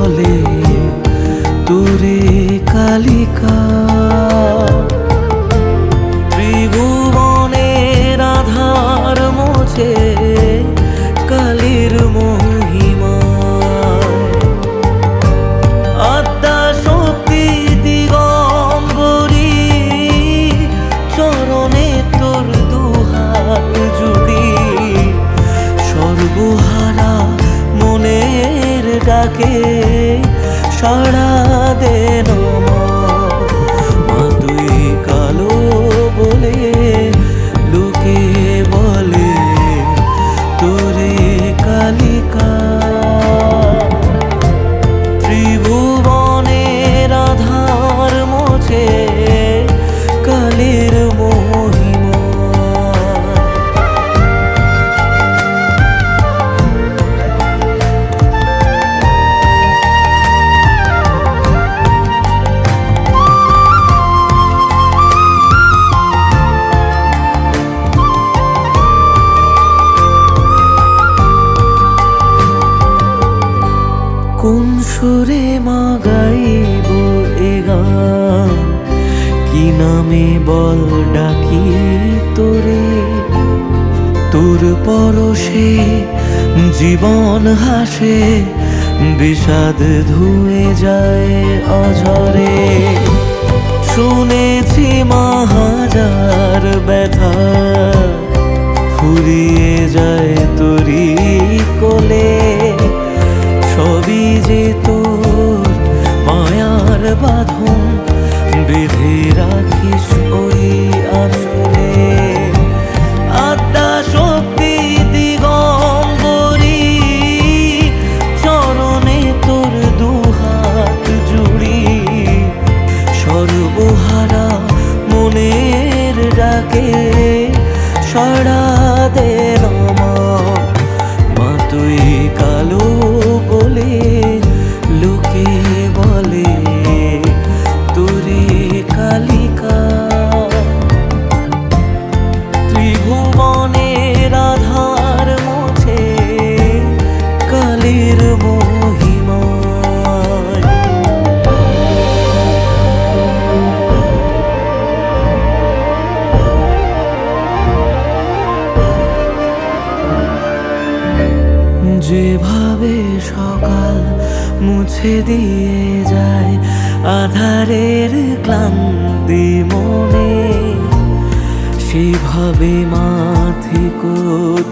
বলে, তোরে কালিকা। ত্রিভুবনের আধার মোছে কালির মহিমা। আত্মা শক্তি দিগম্বরী, চরণে তোর দুহাত যদি সর্বহারা মনের ডাকে সাড়া দেন। সুরে মা গাইব এ গান। কি নামে বল ডাকি তোরে? তোর পরশে জীবন হাসে, বিষাদ ধুয়ে যায় অঝরে। শুনেছি মা হাজার ব্যথা, ফুরিয়ে যায় তোরি কোলে। সবই যে বাঁধন। বেঁধে রাখিস ওই আসলে আত্মা শক্তি দিগম্বরী, চরণে তোর দুহাত জুড়ি। সর্বহারা মনের ডাকে সাড়া দে যেভাবে সকাল মুছে দিয়ে যায় আধারের ক্লান্তি মনে। সেভাবে মাথিকো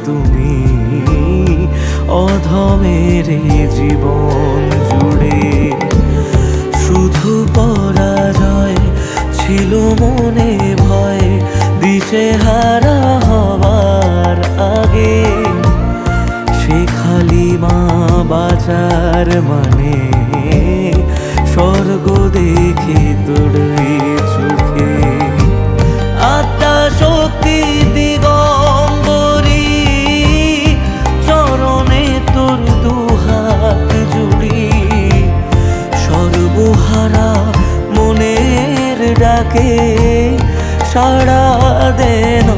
তুমি অধমের জীবন বাজার মানে স্বর্গ দেখে তোর চোখে আত্মা শক্তি দিগম্বরী, চরণে তোর দুহাত জুড়ি। সর্বহারা মনের ডাকে সাড়া দেন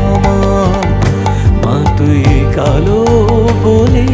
মা, তুই কালো বলে